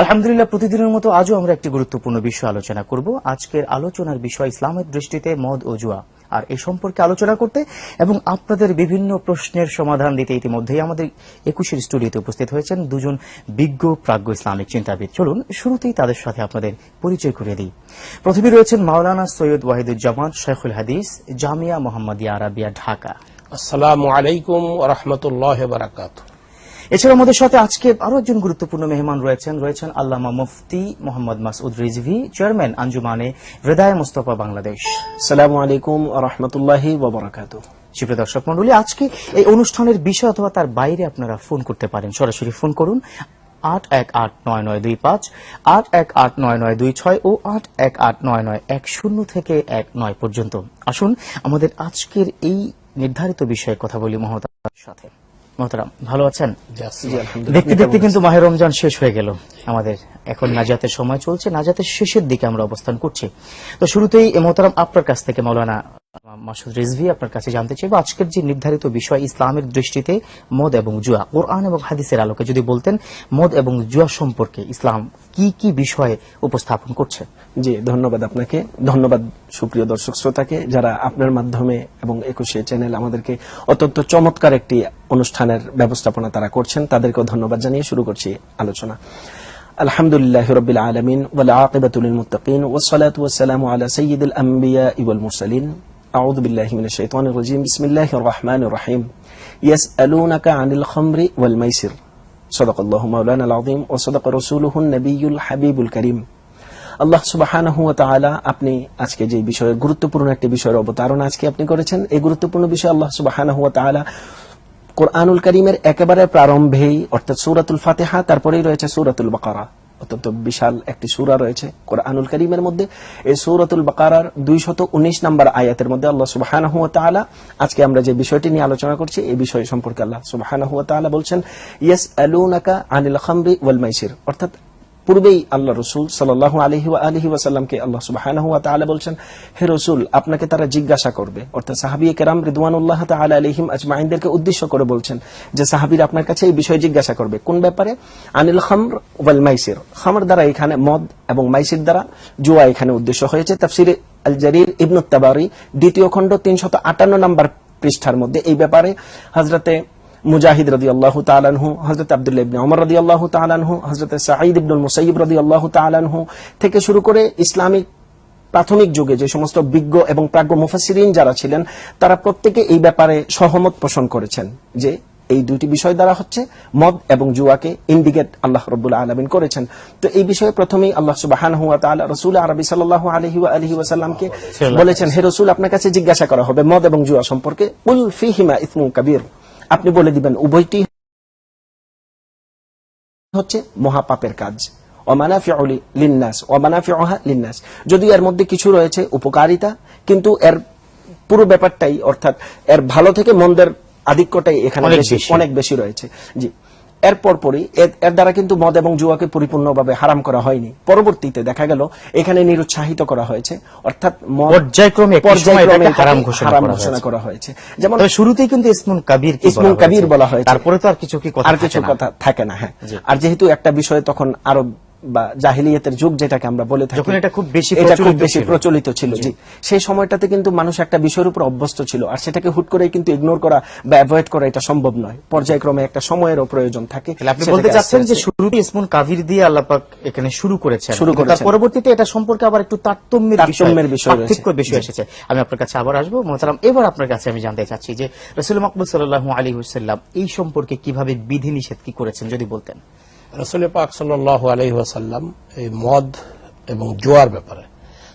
আলহামদুলিল্লাহ, প্রতিদিনের মতো আজও আমরা একটি গুরুত্বপূর্ণ বিষয় আলোচনা করব। আজকের আলোচনার বিষয় ইসলামের দৃষ্টিতে মদ ও জুয়া। আর এই সম্পর্কে আলোচনা করতে এবং আপনাদের বিভিন্ন প্রশ্নের সমাধান দিতে ইতিমধ্যেই আমাদের একুশের স্টুডিওতে উপস্থিত হয়েছেন দুজন বিজ্ঞ প্রাজ্ঞ ইসলামিক চিন্তাবিদ। চলুন, শুরুতেই তাদের সাথে আপনাদের পরিচয় করিয়ে দিই। প্রথমে রয়েছেন মাওলানা সৈয়দ ওয়াহিদুজ্জামান শেখুল হাদিস, জামিয়া মোহাম্মদিয়া আরাবিয়া, ঢাকা। আসসালামু আলাইকুম রহমতুল্লাহ বারাকাত এছাড়া আমাদের সাথে আজকে আরও একজন গুরুত্বপূর্ণ মেহমান রয়েছেন রয়েছেন আল্লামা মুফতি মোহাম্মদ মাসউদ রিজভি চেয়ারম্যান আঞ্জুমানে হৃদয় মুস্তফা বাংলাদেশ। সালামু আলাইকুম রহমতুল্লাহি সুপ্রিয় দর্শক মন্ডলী আজকে এই অনুষ্ঠানের বিষয় অথবা তার বাইরে আপনারা ফোন করতে পারেন। সরাসরি ফোন করুন আট এক আট নয় নয় দুই পাঁচ আট এক আট নয় নয় দুই ছয় ও আট এক আট নয় নয় এক শূন্য থেকে এক নয় পর্যন্ত। আসুন আমাদের আজকের এই নির্ধারিত বিষয়ে কথা বলি মহতার সাথে। মহতারাম ভালো আছেন? দেখতে দেখতে কিন্তু মাহের রমজান শেষ হয়ে গেল। আমাদের এখন নাজাতের সময় চলছে। নাজাতের শেষের দিকে আমরা অবস্থান করছি। তো শুরুতেই মোহতারাম আপনার কাছ থেকে মৌলানা মাসুদ রিজভি আপনার কাছে জানতে চাইব, আজকের যে নির্ধারিত বিষয় ইসলামের দৃষ্টিতে মদ এবং জুয়া, কোরআন এবং হাদিসের আলোকে যদি বলতেন, মদ এবং জুয়া সম্পর্কে ইসলাম কি কি বিষয়ে উপস্থাপন করছে? জি, ধন্যবাদ আপনাকে। ধন্যবাদ সুপ্রিয় দর্শক শ্রোতাকে, যারা আপনার মাধ্যমে এবং একুশে চ্যানেল আমাদেরকে অত্যন্ত চমৎকার একটি অনুষ্ঠানের ব্যবস্থাপনা তারা করছেন, তাদেরকেও ধন্যবাদ জানিয়ে শুরু করছি আলোচনা। আলহামদুলিল্লাহ রবিল আলমিন والعاقبة للمتقين والصلاة والسلام على سيد الأنبياء والمرسلين أعوذ بالله من الشيطان الرجيم بسم الله الرحمن الرحيم يسألونك عن الخمر والميسر صدق الله مولانا العظيم وصدق رسوله النبي الحبيب الكريم আল্লাহ সুবাহানাহু ওয়া তাআলা আপনি আজকে যে বিষয়ে গুরুত্বপূর্ণ একটি বিষয়ের অবতারণ আজকে আপনি করেছেন এই গুরুত্বপূর্ণ বিষয় আল্লাহ সুবাহানাহু ওয়া তাআলা কোরআনুল করিমের একেবারে প্রারম্ভেই, অর্থাৎ সুরাতুল ফাতেহা, তারপরেই রয়েছে সুরাতুল বাকারা। অত্যন্ত বিশাল একটি সুরা রয়েছে কোরআনুল করিমের মধ্যে। এই সূরাতুল বাকারার দুইশত উনিশ নম্বর আয়াতের মধ্যে আল্লাহ সুবাহান হুয়া তালা আজকে আমরা যে বিষয়টি নিয়ে আলোচনা করছি, এই বিষয় সম্পর্কে আল্লাহ সুবাহান হুয়া তালা বলছেন, ইয়াসআলুনাকা আনিল খামরি ওয়াল মাইসির। অর্থাৎ পূর্বেই আল্লাহ রসুল সাল্লাহ আলহি আলহি আল্লাহ সুবাহ বলছেন, হে রসুল, আপনাকে তারা জিজ্ঞাসা করবে। অর্থাৎ সাহাবি কেরাম রিদওয়ানুল্লাহ তালা আলহিম আজমাইনদেরকে উদ্দেশ্য করে বলছেন যে, সাহাবির আপনার কাছে এই বিষয়ে জিজ্ঞাসা করবে। কোন ব্যাপারে? আনিল খামর ওয়াল মাইসির। খামর দ্বারা এখানে মদ এবং মাইসির দ্বারা জুয়া এখানে উদ্দেশ্য হয়েছে। তাফসির আল জারির ইবনুত তাবারি, দ্বিতীয় খণ্ড তিনশত আটান্ন নম্বর পৃষ্ঠার মধ্যে এই ব্যাপারে হজরতে মুজাহিদ রদি আল্লাহ তালানহু হজরত আবদুল্লাহ ইবনে ওমর রদি আল্লাহ তালানহু হজরত সাঈদ ইবনুল মুসাইব রদি আল্লাহ তালানহু থেকে শুরু করে ইসলামিক প্রাথমিক যুগে যে সমস্ত বিজ্ঞ এবং প্রাজ্ঞ মুফাসিরিন যারা ছিলেন তারা প্রত্যেকে এই ব্যাপারে সহমত পোষণ করেছেন যে এই দুইটি বিষয় দ্বারা হচ্ছে মদ এবং জুয়াকে ইন্ডিকেট আল্লাহ রব্বুল আলমিন করেছেন। তো এই বিষয়ে প্রথমেই আল্লাহ সুবাহান হুয়া তাআলা রসুল আরবি সাল্লাহ আলহি আলহি ওয়াসাল্লামকে বলেছেন হে রসুল আপনার কাছে জিজ্ঞাসা করা হবে মদ এবং জুয়া সম্পর্কে। উল ফিহিমা ইসমু কাবির। আপনি বলে দিবেন উভয়টি হচ্ছে মহাপাপের কাজ। অমানাফিউলি লিন্নাস অমানাফিউহা লিন্নাস। যদি এর মধ্যে কিছু রয়েছে উপকারিতা কিন্তু এর পুরো ব্যাপারটাই অর্থাৎ এর ভালো থেকে মন্দের আধিক্যটাই এখানে অনেক বেশি বেশি। অনেক বেশি রয়েছে। জি। এর পরপরই এর- দ্বারা কিন্তু মদ এবং জুয়াকে পরিপূর্ণভাবে হারাম করা হয়নি। পরবর্তীতে দেখা গেল এখানে নিরুৎসাহিত করা হয়েছে। অর্থাৎ পর্যায়ক্রমে পর্যায়ক্রমে হারাম ঘোষণা করা হয়েছে। যেমন শুরুতেই কিন্তু ইসমুন কাবির ইসমুন কাবির বলা হয়েছে। তারপরে তো আর কিছু কি কথা আর কিছু কথা থাকে না হ্যাঁ। আর যেহেতু একটা বিষয়ে তখন আরব বা জাহিলিয়াতের যুগ যেটাকে আমরা বলে থাকি এটা খুব বেশি এটা খুব বেশি। প্রচলিত ছিল জি। সেই সময়টাতে কিন্তু মানুষ একটা বিষয়ের উপর অভ্যস্ত ছিল আর সেটাকে হুট করে কিন্তু ইগনোর করা বা অ্যাভয়েড করা এটা সম্ভব নয়। পর্যায়ক্রমে একটা সময়েরও প্রয়োজন থাকে আপনি বলতে চাচ্ছেন যে শুরুতে ইসমুন কাবির দিয়ে আল্লাপাক এখানে শুরু করেছেন শুরু করেছেন। পরবর্তীতে এটা সম্পর্কে আবার একটু তারতম্যের তারতম্যের বিষয়। পার্থক্য বিষয় এসেছে। আমি আপনার কাছে আবার আসব। মোহতারাম এবার আপনার কাছে আমি জানতে চাচ্ছি যে রসুল মকবুল সাল্লাহ আলী হুসাল্লাম এই সম্পর্কে কীভাবে বিধি নিষেধ কি করেছেন যদি বলতেন। রসুল পাক সাল্লাহ আলহি ওয়াসাল্লাম এই মদ এবং জোয়ার ব্যাপারে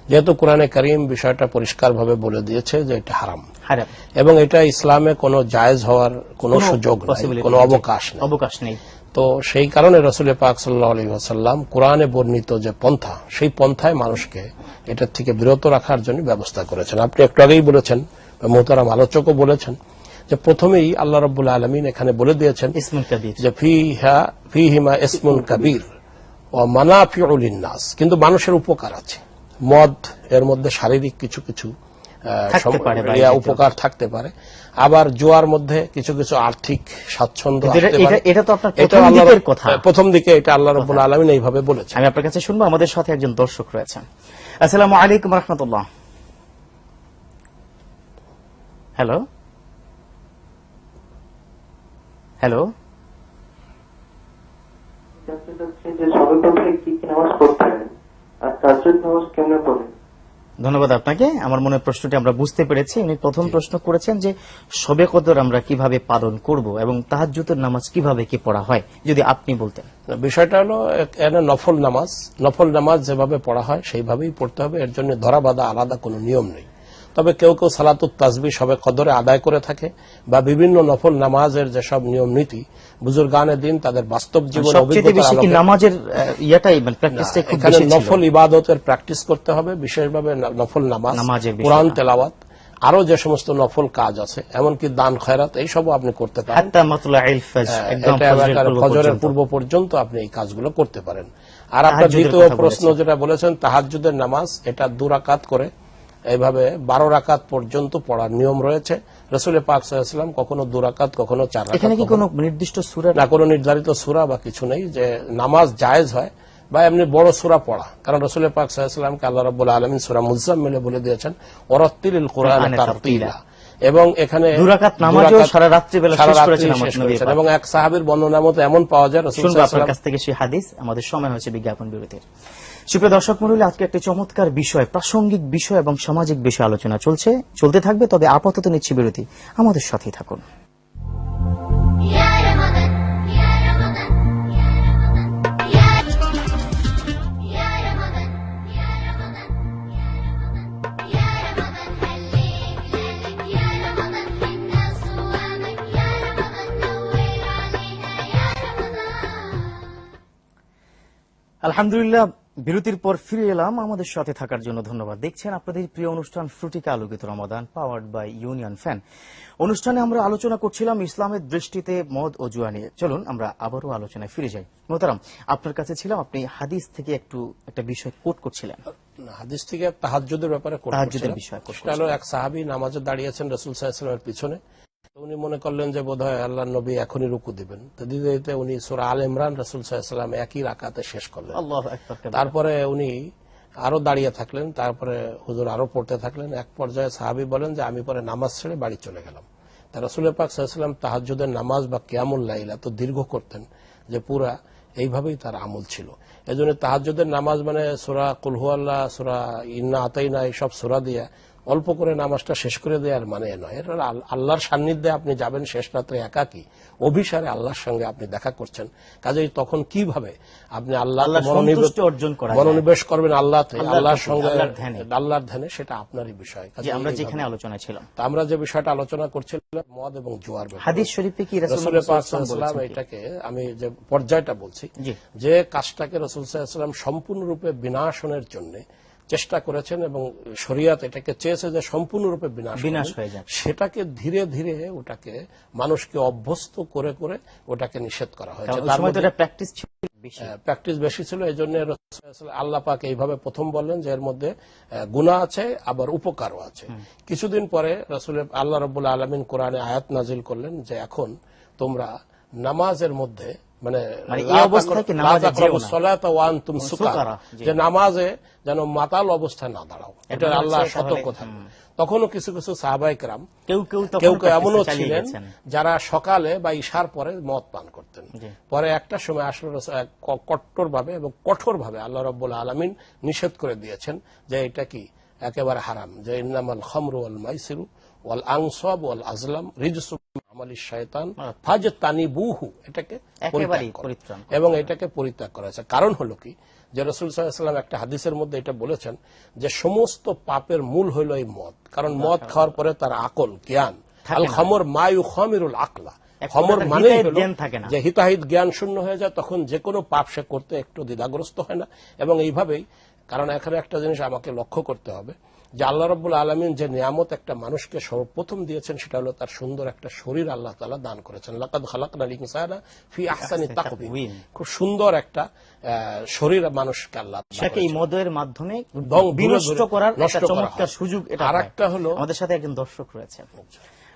যেহেতু কোরআনে করিম বিষয়টা পরিষ্কারভাবে বলে দিয়েছে যে এটা হারাম। এবং এটা ইসলামে কোনো জায়েজ হওয়ার কোনো সুযোগ কোনো অবকাশ নেই। অবকাশ নেই। তো সেই কারণে রসুল পাক সাল্লাহ আলী আসাল্লাম কোরআনে বর্ণিত যে পন্থা সেই পন্থায় মানুষকে এটার থেকে বিরত রাখার জন্য ব্যবস্থা করেছেন। আপনি একটু আগেই বলেছেন মোহতারাম আলোচকও বলেছেন যে প্রথমেই আল্লাহ রব্বুল আলমিন এখানে বলে দিয়েছেন ইসমুল কাবির। যে ফিহা ফিহিমা ইসমুল কাবির ও মানাফিউল নাস কিন্তু মানুষের উপকার আছে। মদ এর মধ্যে শারীরিক কিছু কিছু। উপকার থাকতে পারে। আবার জোয়ার মধ্যে কিছু কিছু আর্থিক স্বাচ্ছন্দ্য এটা- তো আপনার কথা। প্রথম দিকে এটা আল্লাহ রব্বুল আলমিন এইভাবে বলেছেন। আমি আপনার কাছে শুনব আমাদের সাথে একজন দর্শক রয়েছেন। আসসালামু আলাইকুম রহমতুল্লাহ। হ্যালো হ্যালো জানতে চাচ্ছি যে সবে প্রথমে কি কি নামাজ পড়তে হয় আর তাজ্জুদ নামাজ কেমনে পড়ে ধন্যবাদ আপনাকে। আমার মনে প্রশ্নটি আমরা বুঝতে পেরেছি। উনি প্রথম প্রশ্ন করেছেন যে সবে কদর আমরা কীভাবে পালন করব এবং তাহাজ্জুদের নামাজ কীভাবে কি পড়া হয়? যদি আপনি বলতেন। বিষয়টা হলো নফল নামাজ। নফল নামাজ যেভাবে পড়া হয় সেইভাবেই পড়তে হবে। এর জন্য ধরা বাঁধা আলাদা কোনো নিয়ম নেই। তবে কেউ কেউ সালাতুত তাজবি সবে কদরে আদায় করে থাকে বা বিভিন্ন নফল নামাজের যেসব নিয়ম নীতি বুজুর্গানের দিন তাদের বাস্তব জীবন নামাজের মানে খুব এখানে নফল ইবাদতের প্র্যাকটিস করতে হবে বিশেষভাবে নফল নামাজ কোরআন তেলাওয়াত আরও যে সমস্ত নফল কাজ আছে এমনকি দান খয়রাত এইসবও আপনি করতে পারেন। ফজরের পূর্ব পর্যন্ত। আপনি এই কাজগুলো করতে পারেন। আর আপনার দ্বিতীয় প্রশ্ন যেটা বলেছেন তাহাজ্জুদের নামাজ এটা দুরাকাত করে এইভাবে বারো রাকাত পর্যন্ত পড়ার নিয়ম রয়েছে। রসুল পাক সাল্লাম কখনো দুরাকাত কখনো চার রাকাত এখানে কি কোনো নির্দিষ্ট সুরা না কোনো নির্ধারিত সুরা বা কিছু নেই যে নামাজ জায়েজ হয় বা এমনি বড় সুরা পড়া। কারণ রসুল পাক সাল্লামকে আল্লাহ রব্বুল আলমিন সুরা মুজাম্মিলে বলে দিয়েছেন ওরত্তিল কোরআন তারতিলা। এবং এখানে দু রাকাত দু রাকাত সারা রাত্রি। এবং এক সাহাবীর বর্ণনা মতো এমন পাওয়া যায় রসুল কাছ থেকে সেই হাদিস। আমাদের সময় হয়েছে বিজ্ঞাপন বিরতির। সুপ্রিয় দর্শক মন্ডলী, আজকে একটি চমৎকার বিষয়, প্রাসঙ্গিক বিষয় এবং সামাজিক বিষয় আলোচনা চলছে। চলতে থাকবে, তবে আপাতত নিচ্ছি বিরতি। আমাদের সাথেই থাকুন। আলহামদুলিল্লাহ বিরতির পর ফিরে এলাম আমাদের সাথে থাকার জন্য ধন্যবাদ। দেখছেন আপনাদের প্রিয় অনুষ্ঠান ফ্রুটিকা আলোকিত Ramadan powered by Union fan অনুষ্ঠানে আমরা আলোচনা করছিলাম ইসলামের দৃষ্টিতে মদ ও জুয়া নিয়ে। চলুন আমরা আবারও আলোচনায় ফিরে যাই। মোতারাম আপনার কাছে ছিলাম আপনি হাদিস থেকে একটু একটা বিষয় কোট করছিলেন। হাদিস থেকে তাহাজ্জুদের ব্যাপারে কোট করছিলাম। বিষয় এক সাহাবী নামাজে দাঁড়িয়েছেন রসুল সাল্লামের পিছনে। উনি মনে করলেন যে বোধ হয় আল্লাহ নবী এখনই রুকু দিবেন। তো দিতে দিতে উনি সুরা আল ইমরান রসুল সাল্লাম একই রাকাতে শেষ করলেন। তারপরে উনি আরও দাঁড়িয়ে থাকলেন তারপরে হুজুর আরও পড়তে থাকলেন। এক পর্যায়ে সাহাবি বলেন যে আমি পরে নামাজ ছেড়ে বাড়ি চলে গেলাম। তা রসুল পাক সাল্লাম তাহাজুদের নামাজ বা লাইল এত দীর্ঘ করতেন যে পুরা এইভাবেই তার আমল ছিল। এই জন্য তাহাজুদের নামাজ মানে সুরা কুলহুয়াল্লাহ সুরা ইন্না আতাইনা এইসব সুরা দিয়ে অল্প করে নামাজটা শেষ করে দেওয়ার মানে নয়। এটা আল্লাহর সান্নিধ্যে আপনি যাবেন শেষ রাত্রে একাকি। অভিসারে আল্লাহর সঙ্গে আপনি দেখা করছেন। কাজেই তখন কীভাবে আপনি আল্লাহ অর্জন মনোনিবেশ করবেন আল্লাহতে আল্লাহর সঙ্গে আল্লাহর ধ্যানে। সেটা আপনারই বিষয়। আমরা যেখানে আলোচনায় ছিলাম। আমরা যে বিষয়টা আলোচনা করছিলাম মদ এবং জুয়ার। হাদিস শরীফে কি রাসূলুল্লাহ সাল্লাল্লাহু আলাইহি সাল্লাল্লাহু এটাকে আমি যে পর্যায়টা বলছি যে কাজটাকে রসুল সাল্লাম সম্পূর্ণরূপে বিনাশনের জন্য চেষ্টা করেছেন এবং শরিয়াত এটাকে চেয়েছে যে সম্পূর্ণরূপে বিনাশ বিনাশ হয়ে যাক। সেটাকে ধীরে ধীরে ওটাকে মানুষকে অভ্যস্ত করে করে ওটাকে নিষেধ করা হয়েছে। তার মধ্যে- এটা প্র্যাকটিস প্র্যাকটিস বেশি। ছিল এই জন্য আল্লাহ পাক এইভাবে প্রথম বললেন যে এর মধ্যে গুণা আছে আবার উপকারও আছে। কিছুদিন পরে রসুলের আল্লাহ রবুল্লা আলমিন কোরআনে আয়াত নাজিল করলেন যে এখন তোমরা নামাজের মধ্যে মানে মানে নামাজে। যে যেন মাতাল অবস্থায় না দাঁড়াও। এটা আল্লাহ সতর্ক থাকবে তখনও কিছু কিছু সাহাবাইকরাম কেউ কেউ কেউ কেউ এমনও ছিলেন যারা সকালে বা ইশার পরে মদ পান করতেন। পরে একটা সময় আসলে কট্টর ভাবে এবং কঠোর ভাবে আল্লাহ রব্বুল আলমিন নিষেধ করে দিয়েছেন যে এটা কি? একেবারে হারাম। যে ইন্নামাল খামরু ওয়াল মাইসিরু ওয়াল আংসব ওয়াল আজলাম রিজসু আমালি শয়তান ফাজ তানি বুহু এটাকে। এবং এটাকে পরিত্যাগ করা হয়েছে। কারণ হলো কি? যে রসুল সাল্লাম একটা হাদিসের মধ্যে এটা বলেছেন যে সমস্ত পাপের মূল হইল এই মদ। কারণ মদ খাওয়ার পরে তার আকল জ্ঞান। আল খামর মায়ু খামিরুল আকলা। এক হমর প্রকার মানেই হিতাহিত হলো জ্ঞান থাকে না। যে হিতাহিত জ্ঞান শূন্য হয়ে যায় তখন যে কোনো পাপ সে করতে একটু দ্বিধাগ্রস্ত হয় না। এবং এইভাবেই কারণ এখানে একটা জিনিস আমাকে লক্ষ্য করতে হবে যে আল্লাহ রব্বুল আলমিন যে নিয়ামত একটা মানুষকে সর্বপ্রথম দিয়েছেন সেটা হলো তার সুন্দর একটা শরীর আল্লাহ তালা দান করেছেন। লাকাদ খালাকনা ইনসানা ফি আহসানি। খুব সুন্দর একটা শরীর মানুষকে আল্লাহ সেটাকে এই মদের মাধ্যমে বিনষ্ট করার একটা চমৎকার সুযোগ এটা আর একটা হলো- আমাদের সাথে একজন দর্শক রয়েছে।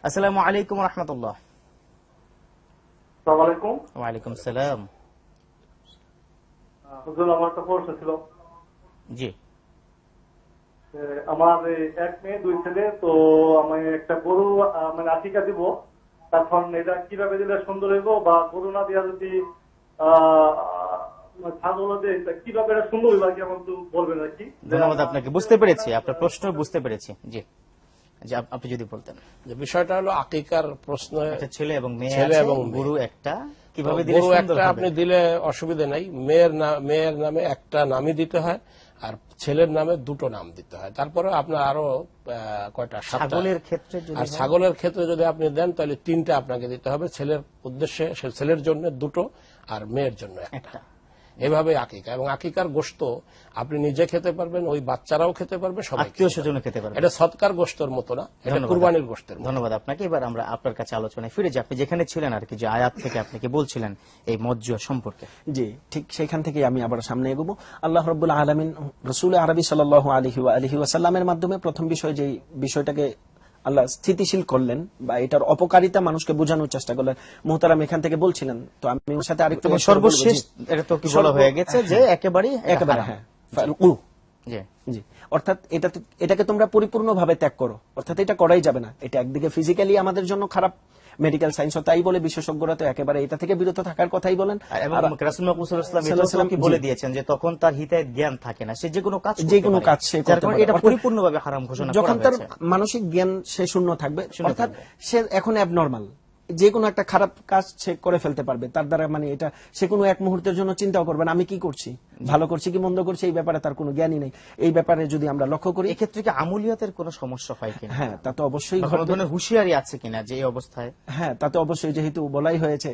আসসালামু আলাইকুম রহমতুল্লাহ। আসসালামু আলাইকুম। ওয়ালাইকুম সালাম হুজুর আমার একটা প্রশ্ন ছিল। জি। আমার এক মেয়ে দুই ছেলে তো আমি একটা গরু মানে আটিকা দিব। তখন এটা কীভাবে দিলে সুন্দর হইব বা গরু না দিয়া যদি আহ, ছাগল দিয়ে তা কীভাবে এটা সুন্দর হইব কি আমার বলবেন আর কি? ধন্যবাদ আপনাকে। বুঝতে পেরেছি আপনার প্রশ্ন বুঝতে পেরেছি। জি। জি আপনি যদি বলতেন। যে বিষয়টা হলো আকিকার প্রশ্ন একটা ছেলে এবং মেয়ে ছেলে এবং। গুরু একটা কীভাবে দিলে গরু একটা আপনি দিলে অসুবিধা নাই। মেয়ের মেয়ের নামে একটা নামই দিতে হয়। আর ছেলের নামে দুটো নাম দিতে হয়। তারপরে আপনার আরও কয়টা ছাগলের ক্ষেত্রে আর ছাগলের ক্ষেত্রে যদি আপনি দেন তাহলে তিনটা আপনাকে দিতে হবে। ছেলের উদ্দেশ্যে ছেলের জন্য দুটো আর মেয়ের জন্য একটা। এভাবে আকিকা। এবং আকিকার গোস্ত আপনি নিজে খেতে পারবেন ওই বাচ্চারাও খেতে পারবে সবাই আত্মীয় স্বজন খেতে পারবে। এটা সৎকার গোস্তর মতো না এটা কুরবানির গোস্তের ধন্যবাদ আপনাকে। এবার আমরা আপনার কাছে আলোচনায় ফিরে যাই। আপনি যেখানে ছিলেন আর কি যে আয়াত থেকে আপনি কি বলছিলেন এই মজ্জুয়া সম্পর্কে? জি ঠিক সেখান থেকে আমি আবার সামনে এগোবো। আল্লাহ রব্বুল আলমিন রসুল আরবি সাল আলহি আলহি ওয়াসাল্লামের মাধ্যমে প্রথম বিষয় যে বিষয়টাকে আল্লাহ স্থিতিশীল করলেন বা এটার অপকারিতা মানুষকে বোঝানোর চেষ্টা করলেন। মোহতারাম এখান থেকে বলছিলেন তো আমি ওর সাথে আরেকটু সর্বশেষ এটা তো কি বলা হয়ে গেছে যে একেবারে একেবারে হ্যাঁ। জি। জি। অর্থাৎ এটা এটাকে তোমরা পরিপূর্ণভাবে ত্যাগ করো। অর্থাৎ এটা করাই যাবে না। এটা একদিকে ফিজিক্যালি আমাদের জন্য খারাপ মেডিকেল সায়েন্স তাই বলে বিশেষজ্ঞরা তো একেবারে এটা থেকে বিরত থাকার কথাই বলেন। জি। বলে দিয়েছেন যে তখন তার হিতায় জ্ঞান থাকে না। সে যে কোনো কাজ যে কোনো কাজ সে এটা পরিপূর্ণভাবে হারাম ঘোষণা যখন তার মানসিক জ্ঞান সে শূন্য থাকবে অর্থাৎ সে এখন অ্যাবনর্মাল যে কোনো একটা খারাপ কাজ সে করে ফেলতে পারবে। তার দ্বারা মানে এটা সে কোনো এক মুহূর্তের জন্য চিন্তাও করবে না আমি কি করছি? ভালো করছি কি মন্দ করছি? এই ব্যাপারে তার কোনো জ্ঞানই নেই। এই ব্যাপারে যদি আমরা লক্ষ্য করি এক্ষেত্রে কি আমলিয়াতের কোনো সমস্যা হয় কিনা? হ্যাঁ তা তো অবশ্যই ঘটনা হুঁশিয়ারি আছে কিনা যে এই অবস্থায়? হ্যাঁ তা তো অবশ্যই যেহেতু বলাই হয়েছে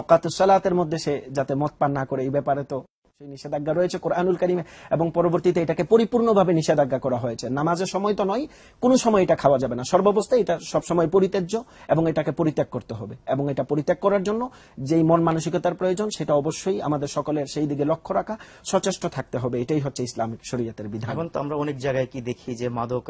অকাতুসালাতের মধ্যে সে যাতে মত পান না করে এই ব্যাপারে তো সেই নিষেধাজ্ঞা রয়েছে কোরআনুল কারিমে এবং পরবর্তীতে এটাকে পরিপূর্ণভাবে নিষেধাজ্ঞা করা হয়েছে। নামাজের সময় তো নয় কোনো সময় এটা খাওয়া যাবে না। সর্বাবস্থায় এটা সবসময় পরিত্যাজ্য এবং এটাকে পরিত্যাগ করতে হবে। এবং এটা পরিত্যাগ করার জন্য যেই মন মানসিকতার প্রয়োজন সেটা অবশ্যই আমাদের সকলের সেই দিকে লক্ষ্য রাখা সচেষ্ট থাকতে হবে। এটাই হচ্ছে ইসলামিক শরীয়তের বিধান। এখন তো আমরা অনেক জায়গায় কি দেখি যে মাদক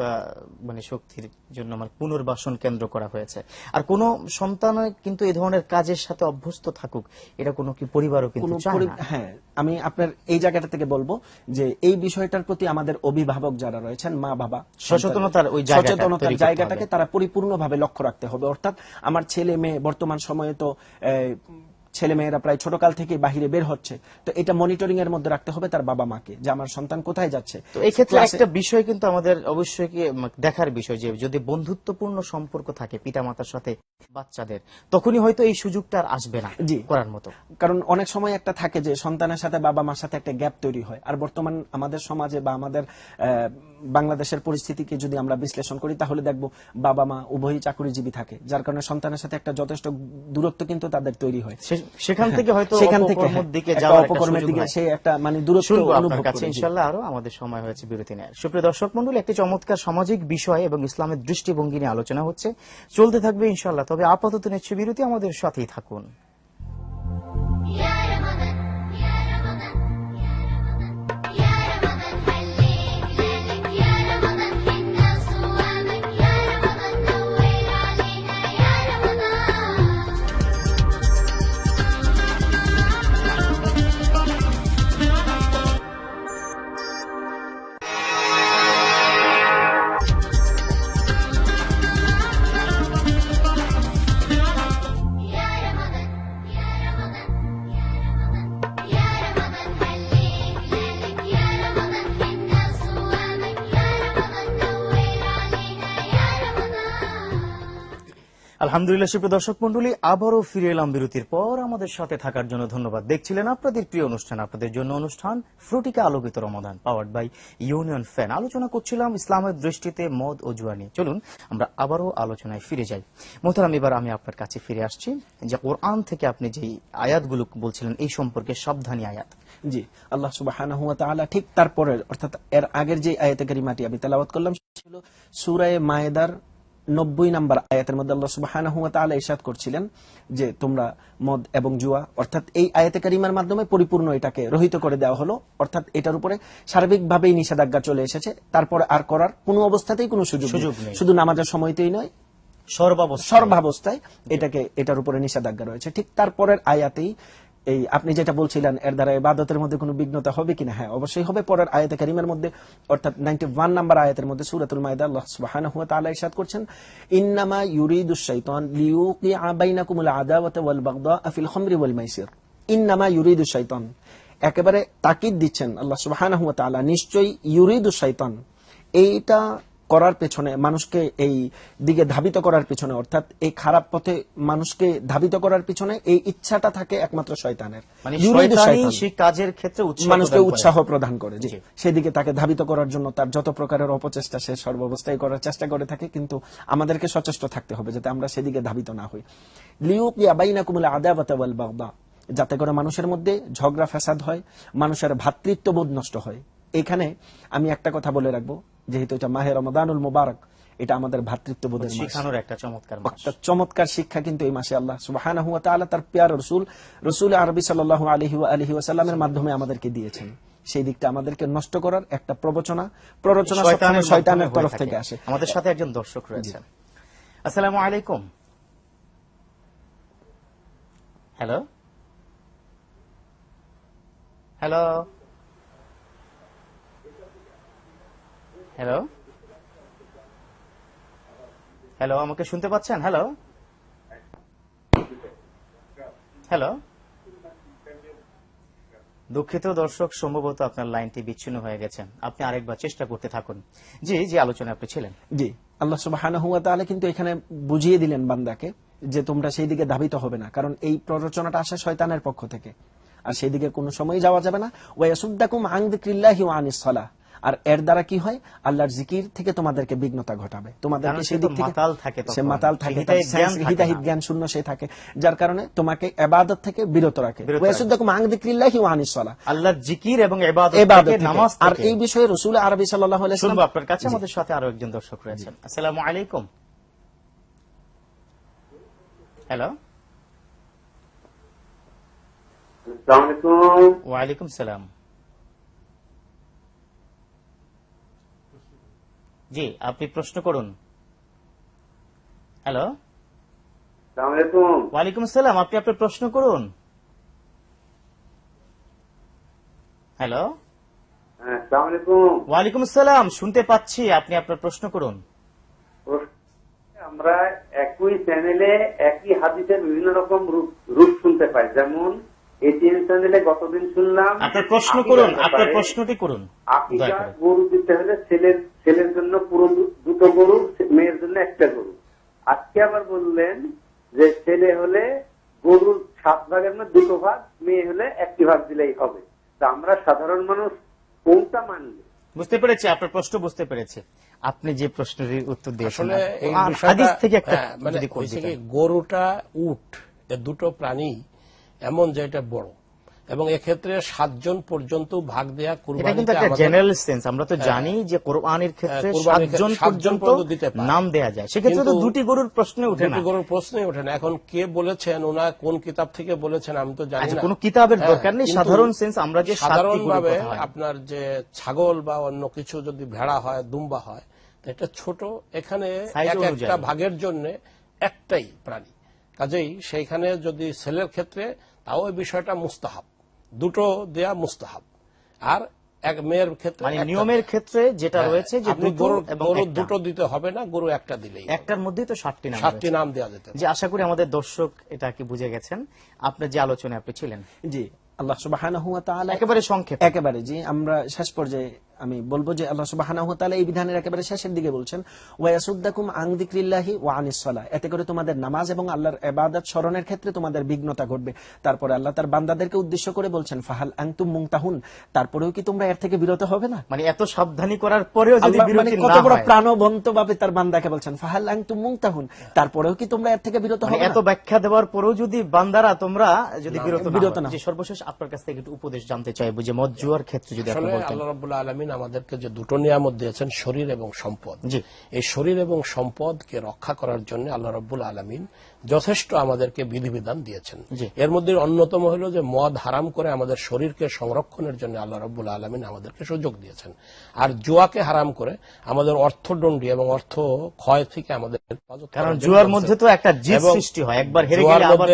মানে শক্তির জন্য আমার পুনর্বাসন কেন্দ্র করা হয়েছে। আর কোন সন্তান কিন্তু এই ধরনের কাজের সাথে অভ্যস্ত থাকুক এটা কোনো কি পরিবারও কিন্তু হ্যাঁ আমি আপনার এই জায়গাটা থেকে বলব যে এই বিষয়টার প্রতি আমাদের অভিভাবক যারা রয়েছেন মা বাবা সচেতনতার ওই সচেতনতার জায়গাটাকে। তারা পরিপূর্ণভাবে লক্ষ্য রাখতে হবে অর্থাৎ আমার ছেলে মেয়ে বর্তমান সময়ে তো ছেলে মেয়েরা প্রায় ছোটকাল থেকে বাহিরে বের হচ্ছে। তো এটা মনিটরিং এর মধ্যে রাখতে হবে তার বাবা মাকে যে আমার সন্তান কোথায় যাচ্ছে। তো এই ক্ষেত্রে একটা বিষয় কিন্তু আমাদের অবশ্যই দেখার বিষয় যে যদি বন্ধুত্বপূর্ণ সম্পর্ক থাকে পিতামাতার সাথে বাচ্চাদের তখনই হয়তো এই সুযোগটা আর আসবে না জি। করার মতো। কারণ অনেক সময় একটা থাকে যে সন্তানের সাথে বাবা মার সাথে একটা গ্যাপ তৈরি হয়। আর বর্তমান আমাদের সমাজে বা আমাদের আহ, বাংলাদেশের পরিস্থিতিকে যদি আমরা বিশ্লেষণ করি তাহলে দেখব বাবা মা উভয়ই চাকরিজীবী থাকে যার কারণে সন্তানের সাথে একটা যথেষ্ট দূরত্ব কিন্তু তাদের তৈরি হয়। সেখান থেকে হয়তো সেখান থেকে হ্যাঁ, দিকে যাওয়ার অপকর্মের দিকে সে একটা মানে দূরত্ব অনুভব আপনার কাছে। করে, আরও আমাদের সময় হয়েছে বিরতি নেয়ার সুপ্রিয় দর্শক মন্ডলী একটি চমৎকার সামাজিক বিষয় এবং ইসলামের দৃষ্টিভঙ্গি নিয়ে আলোচনা হচ্ছে। চলতে থাকবে ইনশাল্লাহ তবে আপাতত নিচ্ছে বিরতি আমাদের সাথেই থাকুন। আলহামদুলিল্লাহ, সুপ্রিয় দর্শক মন্ডলী, আবারও ফিরে এলাম বিরতির পর। আমাদের সাথে থাকার জন্য ধন্যবাদ দেখছিলেন আপনাদের প্রিয় অনুষ্ঠান, আপনাদের জন্য অনুষ্ঠান ফ্রুটিকা আলোকিত Ramadan powered by Union fan আলোচনা করছিলাম ইসলামের দৃষ্টিতে মদ ও জুয়া নিয়ে। চলুন, আমরা আবারও আলোচনায় ফিরে যাই। মোহতারাম, এবার আমি আপনার কাছে ফিরে আসছি যে কোরআন থেকে আপনি যে আয়াতগুলো বলছিলেন, এই সম্পর্কে সাবধানী আয়াত। জি, আল্লাহ তাআলা ঠিক তারপরে অর্থাৎ এর আগের যে আয়াতে কারিমাটি আমি তেলাওয়াত করলাম ছিল সূরা মায়েদার নব্বই নাম্বার আয়াতের মধ্যে আল্লাহ সুবহানাহু ওয়া তাআলা ইরশাদ করছিলেন যে তোমরা মদ এবং জুয়া অর্থাৎ এই আয়াতে কারিমার মাধ্যমে পরিপূর্ণ এটাকে রহিত করে দেওয়া হলো অর্থাৎ এটার উপরে সার্বিকভাবেই নিষেধাজ্ঞা চলে এসেছে। তারপরে আর করার কোনো অবস্থাতেই কোনো সুযোগ। শুধু নামাজের সময়তেই নয় সর্বাবস্থা সর্বাবস্থায় এটাকে এটার উপরে নিষেধাজ্ঞা রয়েছে। ঠিক তারপরের আয়াতেই এই আপনি যেটা বলছিলেন, এর দ্বারা ইবাদতের মধ্যে কোনো বিঘ্নতা হবে কিনা? হ্যাঁ অবশ্যই হবে। পরের আয়াতে কারিমের মধ্যে, অর্থাৎ 91 নাম্বার আয়াতের মধ্যে সূরাতুল মাইদা আল্লাহ সুবহানাহু ওয়া তাআলা ইরশাদ করছেন, ইন্নামা ইউরিদুশ শাইতান লিয়ুকিআ বাইনাকুমুল আদাওয়াতা ওয়াল বাগদা ফিল খামরি ওয়াল মাইসির। ইন্নামা ইউরিদুশ শাইতান। একেবারে তাকিদ দিচ্ছেন আল্লাহ সুবহানাহু ওয়া তাআলা, নিশ্চয়ই ইউরিদুশ শাইতান। এইটা করার পেছনে মানুষকে এই দিকে ধাবিত করার পিছনে অর্থাৎ এই খারাপ পথে মানুষকে ধাবিত করার পিছনে এই ইচ্ছাটা থাকে একমাত্র শয়তানের। মানে। সেই কাজের ক্ষেত্রে মানুষকে উৎসাহ প্রদান করে জি। জি। সেদিকে তাকে ধাবিত করার জন্য তার যত প্রকারের অপচেষ্টা সে সর্বাবস্থায় করার চেষ্টা করে থাকে কিন্তু আমাদেরকে সচেষ্ট থাকতে হবে যাতে আমরা সেদিকে ধাবিত না হই। লিউকিয়া বাইনাকুমুল আদাওয়াতা ওয়াল বাগদা। যাতে করে মানুষের মধ্যে ঝগড়া ফ্যাসাদ হয় মানুষের ভ্রাতৃত্ববোধ নষ্ট হয়। এখানে আমি একটা কথা বলে রাখব। যেহেতু এটা মাহে রমাদানুল মুবারক এটা আমাদের ভ্রাতৃত্ববোধের মাস। শিখানোর একটা চমৎকার একটা চমৎকার শিক্ষা কিন্তু এই মাসে আল্লাহ সুবহানাহু ওয়া তাআলা তার প্রিয় রাসূল রাসূল আরবি সাল্লাল্লাহু আলাইহি ওয়া আলিহি ওয়াসাল্লামের মাধ্যমে আমাদেরকে দিয়েছেন। সেই দিকটা আমাদেরকে নষ্ট করার একটা প্রবচনা প্ররোচনা শয়তানের তরফ থেকে। আসে। আমাদের সাথে একজন দর্শক রয়েছেন। আসসালামু আলাইকুম। হ্যালো? হ্যালো? হ্যালো হ্যালো আমাকে শুনতে পাচ্ছেন? হ্যালো হ্যালো দুঃখিত দর্শক, সম্ভবত আপনার লাইনটি বিচ্ছিন্ন হয়ে গেছে। আপনি আরেকবার চেষ্টা করতে থাকুন। জি জি আলোচনা আপনি ছিলেন। জি, আল্লাহ সুবহানাহু ওয়া তাআলা কিন্তু এখানে বুঝিয়ে দিলেন বান্দাকে যে তোমরা সেই দিকে ধাবিত হবে না, কারণ এই প্ররোচনাটা আসে শয়তানের পক্ষ থেকে। আর সেই দিকে কোনো সময় যাওয়া যাবে না। ওয়া ইয়াসুদ্দাকুম আন আর এর দ্বারা কি হয়? আল্লাহর জিকির থেকে তোমাদেরকে বিঘ্নতা ঘটাবে। তোমাদেরকে কারণ সেই দিক থেকে সে মাতাল থাকে হিতাহিত জ্ঞান শূন্য সে থাকে। যার কারণে তোমাকে ইবাদত থেকে বিরত রাখে। আল্লাহর জিকির এবং এবাদত। নামাজ আর এই বিষয়ে রসুল আরবি সাল্লাল্লাহু আলাইহি শুনব আপনার কাছে আমাদের সাথে আরও একজন দর্শক রয়েছেন। আসসালামু আলাইকুম। হ্যালো ওয়ালাইকুম সালাম। জি আপনি প্রশ্ন করুন। হ্যালো? ওয়ালাইকুম আসসালাম আপনি আপনার প্রশ্ন করুন। হ্যালো? হ্যাঁ, ওয়ালাইকুম আসসালাম শুনতে পাচ্ছি আপনি আপনার প্রশ্ন করুন। আমরা একই চ্যানেলে একই হাদিসের বিভিন্ন রকম রূপ রূপ শুনতে পাই। যেমন এটিএন চ্যানেলে গতদিন শুনলাম? আপনার প্রশ্ন করুন আপনার প্রশ্নটি করুন। আকিকা গরু দিতে হলে ছেলের ছেলের জন্য পুরো দুটো গরু মেয়ের জন্য একটা গরু। আজকে আবার বললেন যে ছেলে হলে গরুর সাত ভাগের মধ্যে দুটো ভাগ মেয়ে হলে একটি ভাগ দিলেই হবে। তা আমরা সাধারণ মানুষ কোনটা মানলে? বুঝতে পেরেছি আপনার প্রশ্ন বুঝতে পেরেছি। আপনি যে প্রশ্নের উত্তর দিয়েছেন হাদিস থেকে একটা হ্যাঁ, মানে যদি করে হয়েছে দিতেন। কি গরুটা উট দুটো প্রাণী এমন যে এটা বড়। এবং এক্ষেত্রে সাতজন পর্যন্ত ভাগ দেয়া জেনারেল সেন্স আমরা তো জানি যে ক্ষেত্রে হ্যাঁ, কোরবানির ক্ষেত্রে সাতজন পর্যন্ত। নাম দেয়া যায়। সেক্ষেত্রে তো দুটি গরুর প্রশ্ন ওঠে না। দুটি গরুর প্রশ্নই ওঠে না। এখন কে বলেছেন ওনা কোন কিতাব থেকে বলেছেন আমি তো জানি আচ্ছা না। কোনো কিতাবের হ্যাঁ, দরকার নেই। সাধারণ সেন্স আমরা যে সাধারণভাবে আপনার যে ছাগল বা অন্য কিছু যদি ভেড়া হয় দুম্বা হয় তো এটা ছোট। এখানে এক একটা ভাগের জন্য একটাই প্রাণী। কাজেই সেইখানে যদি ছেলের ক্ষেত্রে তাও এই বিষয়টা মুস্তাহাব। দুটো দেয়া মুস্তাহাব। আর এক মেয়ের ক্ষেত্রে মানে নিয়মের ক্ষেত্রে যেটা হ্যাঁ, রয়েছে যে গরু একটা। দুটো দিতে হবে না গরু একটা দিলেই একটার মধ্যেই তো সাতটি নাম সাতটি নাম দেওয়া যেতে যে আশা করি আমাদের দর্শক এটা কি বুঝে গেছেন। আপনার যে আলোচনায় আপনি ছিলেন। জি আল্লাহ সুবহানাহু ওয়া তাআলা একেবারে সংক্ষেপ। একেবারে জি আমরা শেষ পর্যায়ে আমি বলব যে আল্লাহ তাআলা এই বিধানের একেবারে শেষের দিকে বলছেন ওয়াসুদ্দাকুম আন যিকরিল্লাহি ওয়া এতে করে তোমাদের নামাজ এবং আল্লাহর ইবাদত স্মরণের ক্ষেত্রে তোমাদের বিঘ্নতা ঘটবে। তারপরে আল্লাহ তার বান্দাদেরকে উদ্দেশ্য করে বলছেন ফাহাল আনতুম মুনতাহুন। তারপরেও কি তোমরা এর থেকে বিরত হবে না? মানে এত সাবধানী করার পরেও যদি মানে বিরতি কত বড় প্রাণবন্ত ভাবে তার বান্দাকে বলছেন ফাহাল আনতুম মুনতাহুন। তারপরেও কি তোমরা এর থেকে বিরত মানে হবে এত ব্যাখ্যা দেওয়ার পরেও যদি বান্দারা তোমরা যদি বিরত না বিরত। না। যে সর্বশেষ আপনার কাছ থেকে একটু উপদেশ জানতে চাইব যে মদ জুয়ার ক্ষেত্রে যদি আপনি বলতেন। আল্লাহ রাবুল্লাহ আলমিন আমাদেরকে যে দুটো নিয়ামত দিয়েছেন শরীর এবং সম্পদ। এই শরীর এবং সম্পদকে রক্ষা করার জন্য আল্লাহ রব্বুল আলমিন যথেষ্ট আমাদেরকে বিধিবিধান দিয়েছেন। এর মধ্যে অন্যতম হল যে মদ হারাম করে আমাদের শরীরকে সংরক্ষণের জন্য আল্লাহ রাবুল আলমিন আমাদেরকে সুযোগ দিয়েছেন। আর জুয়াকে হারাম করে আমাদের অর্থদণ্ডী এবং অর্থ ক্ষয় থেকে আমাদের কারণ জুয়ার মধ্যে তো একটা জিত সৃষ্টি হয়। একবার হেরে গেলে আবার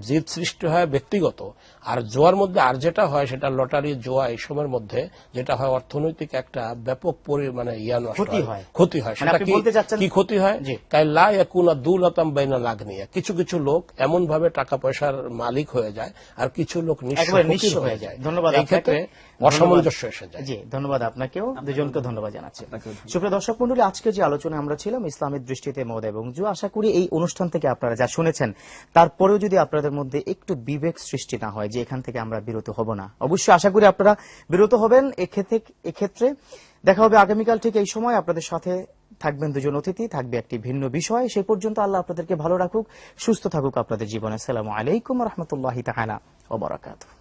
জিত সৃষ্টি হয় ব্যক্তিগত। আর জোয়ার মধ্যে আর যেটা হয় সেটা লটারি জোয়া এই সময়ের মধ্যে যেটা হয় অর্থনৈতিক একটা ব্যাপক পরিমাণে ইয়া নষ্ট ক্ষতি হয়। ক্ষতি হয়। মানে সেটা কি ক্ষতি হয়? জি। কাইলা ইয়াকুনা দুলাতাম বাইনা লাগনিয়া। কিছু কিছু লোক এমন ভাবে টাকা পয়সার মালিক হয়ে যায় আর কিছু লোক নিঃস্ব হয়ে যায়। ধন্যবাদ এই ক্ষেত্রে অসামঞ্জস্য এসে যায়। জি ধন্যবাদ আপনাকেও। দুজনকে ধন্যবাদ। জানাচ্ছি। সুপ্রিয় দর্শক মন্ডলী আজকে যে আলোচনা আমরা ছিলাম ইসলামের দৃষ্টিতে মদ এবং জু আশা করি এই অনুষ্ঠান থেকে আপনারা যা শুনেছেন তারপরেও যদি আপনাদের মধ্যে একটু বিবেক সৃষ্টি না হয় যে এখান থেকে আমরা বিরত হব না অবশ্যই আশা করি আপনারা বিরত হবেন। এক্ষেত্রে দেখা হবে আগামীকাল ঠিক এই সময়। আপনাদের সাথে থাকবেন দুজন অতিথি, থাকবে একটি ভিন্ন বিষয়। সে পর্যন্ত আল্লাহ আপনাদেরকে ভালো রাখুক, সুস্থ থাকুক আপনাদের জীবনে। সালামু আলাইকুম রহমতুল্লাহ তাহানা ওবরাকাতুহ